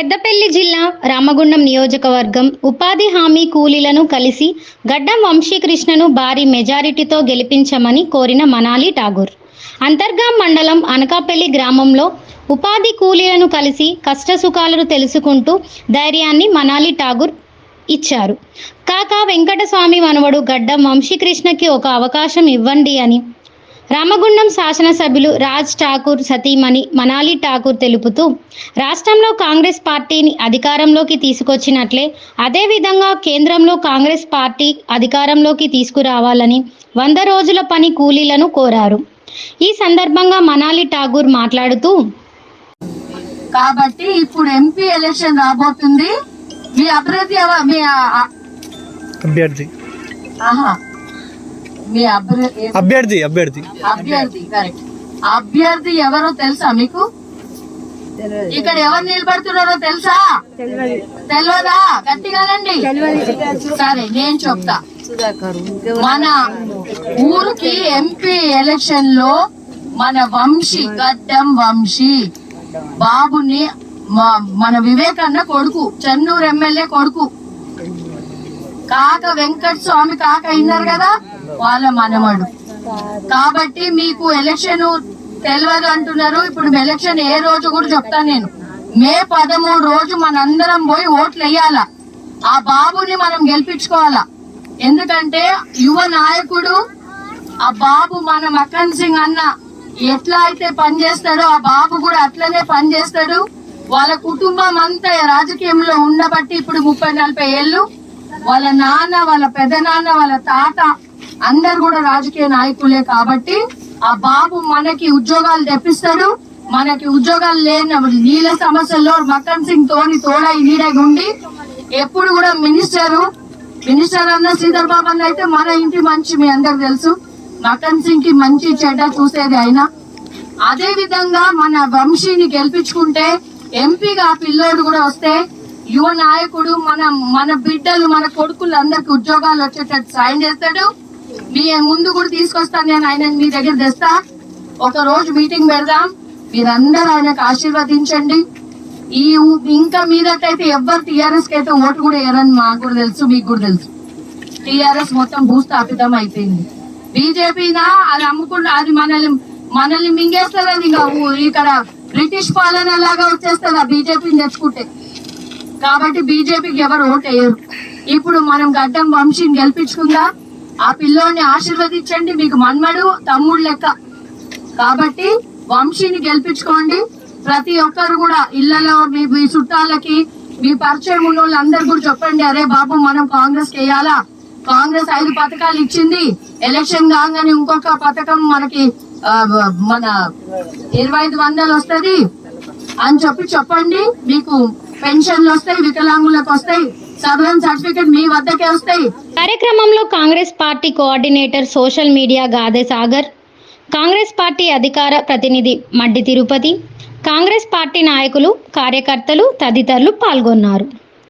పెద్దపల్లి జిల్లా రామగుండం నియోజకవర్గం ఉపాధి హామీ కూలీలను కలిసి గడ్డం వంశీకృష్ణను భారీ మెజారిటీతో గెలిపించమని కోరిన మనాలి ఠాగూర్. అంతర్గాం మండలం అనకాపల్లి గ్రామంలో ఉపాధి కూలీలను కలిసి కష్టసుఖాలను తెలుసుకుంటూ ధైర్యాన్ని మనాలి ఠాగూర్ ఇచ్చారు. కాక వెంకటస్వామి మనవడు గడ్డం వంశీకృష్ణకి ఒక అవకాశం ఇవ్వండి అని రామగుండం శాసనసభ్యులు రాజ్ ఠాకూర్ సతీమణి మనాలి ఠాకూర్ తెలుపుతూ రాష్ట్రంలో కాంగ్రెస్ పార్టీని అధికారంలోకి తీసుకొచ్చినట్లే అదేవిధంగా కేంద్రంలో కాంగ్రెస్ పార్టీ అధికారంలోకి తీసుకురావాలని వంద రోజుల పని కూలీలను కోరారు. ఈ సందర్భంగా మనాలి ఠాగూర్ మాట్లాడుతూ కాబట్టి ఇప్పుడు ఎంపీ ఎలక్షన్ రాబోతుంది. మీ అభ్యర్థి మీ అభ్యర్థి. ఆహా. మీ అభ్యర్థి అభ్యర్థి అభ్యర్థి. అభ్యర్థి కరెక్ట్ అభ్యర్థి ఎవరో తెలుసా మీకు? ఇక్కడ ఎవరు నిలబడుతున్నారో తెలుసా? తెలియదా. గట్టిగానండి సరే నేను చెప్తా. మన ఊరికి ఎంపీ ఎలక్షన్లో మన వంశీ గడ్డం వంశీ బాబుని మన వివేకన్న కొడుకు చెన్నూరు ఎమ్మెల్యే కొడుకు. కాక వెంకట స్వామి కాక అయినారు కదా? వాళ్ళ మనమడు కాబట్టి మీకు ఎలక్షన్ తెలియదు అంటున్నారు ఇప్పుడు ఎలక్షన్ ఏ రోజు కూడా చెప్తాను నేను. మే పదమూడు రోజు మనందరం పోయి ఓట్లు వేయాలా ఆ బాబుని మనం గెలిపించుకోవాలా. ఎందుకంటే యువ నాయకుడు ఆ బాబు మన మక్కన్ సింగ్ అన్న ఎట్లా అయితే పనిచేస్తాడో ఆ బాబు కూడా అట్లనే పనిచేస్తాడు వాళ్ళ కుటుంబం అంతా రాజకీయంలో ఉండబట్టి ఇప్పుడు ముప్పై నలభై ఏళ్ళు వాళ్ళ నాన్న వాళ్ళ పెద్ద నాన్న వాళ్ళ తాత అందరు కూడా రాజకీయ నాయకులే కాబట్టి ఆ బాబు మనకి ఉద్యోగాలు తెప్పిస్తాడు మనకి ఉద్యోగాలు లేని నీళ్ళ సమస్యల్లో మక్కన్ సింగ్ తోని తోడై నీడై ఉండి ఎప్పుడు కూడా మినిస్టరు మినిస్టర్ అన్న శ్రీధర్ బాబు అన్న అయితే మన ఇంటి మంచి మీ అందరు తెలుసు. మక్కన్ సింగ్కి మంచి చెడ్డ చూసేది ఆయన. అదే విధంగా మన వంశీని గెలిపించుకుంటే ఎంపీగా పిల్లోడు కూడా వస్తే యువ నాయకుడు మన మన బిడ్డలు మన కొడుకులు అందరికి ఉద్యోగాలు వచ్చేటట్టు సాయం చేస్తాడు. మీ ముందు కూడా తీసుకొస్తాను నేను ఆయన మీ దగ్గర తెస్తా. ఒక రోజు మీటింగ్ పెడదాం. మీరందరూ ఆయనకు ఆశీర్వదించండి. ఈ ఊ- ఇంకా మీదటైతే ఎవ్వరు టీఆర్ఎస్కి అయితే ఓటు కూడా వేయరని మాకు కూడా తెలుసు మీకు కూడా తెలుసు. టీఆర్ఎస్ మొత్తం భూస్థాపితం అయిపోయింది. బీజేపీనా అది అమ్ముకుంటా అది మనల్ని మనల్ని మింగేస్తుంది ఇంకా ఊ- ఇక్కడ బ్రిటిష్ పాలన లాగా వచ్చేస్తుంది ఆ బీజేపీని తెచ్చుకుంటే. కాబట్టి బీజేపీకి ఎవరు ఓటు వేయరు. ఇప్పుడు మనం గడ్డం వంశీని గెలిపించుకుందా? ఆ పిల్లోని ఆశీర్వదించండి. మీకు మన్మడు తమ్ముడు లెక్క. కాబట్టి వంశీని గెలిపించుకోండి. ప్రతి ఒక్కరు కూడా ఇళ్ళలో మీ మీ చుట్టాలకి మీ పరిచయం ఉన్న వాళ్ళందరూ కూడా చెప్పండి అరే బాబు మనం కాంగ్రెస్ చేయాలా కాంగ్రెస్ ఐదు పథకాలు ఇచ్చింది. ఎలక్షన్ కాగానే ఇంకొక పథకం మనకి మన ఇరవై ఐదు వందలు వస్తుంది అని చెప్పి చెప్పండి. మీకు పెన్షన్లు వస్తాయి వికలాంగులకు వస్తాయి. సదరన్ సర్టిఫికెట్ మీ వద్దకే వస్తాయి. కార్యక్రమంలో Congress party coordinator social media Gade Sagar Congress party అధికార ప్రతినిధి మడ్డి తిరుపతి కాంగ్రెస్ పార్టీ నాయకులు కార్యకర్తలు తదితరులు పాల్గొన్నారు.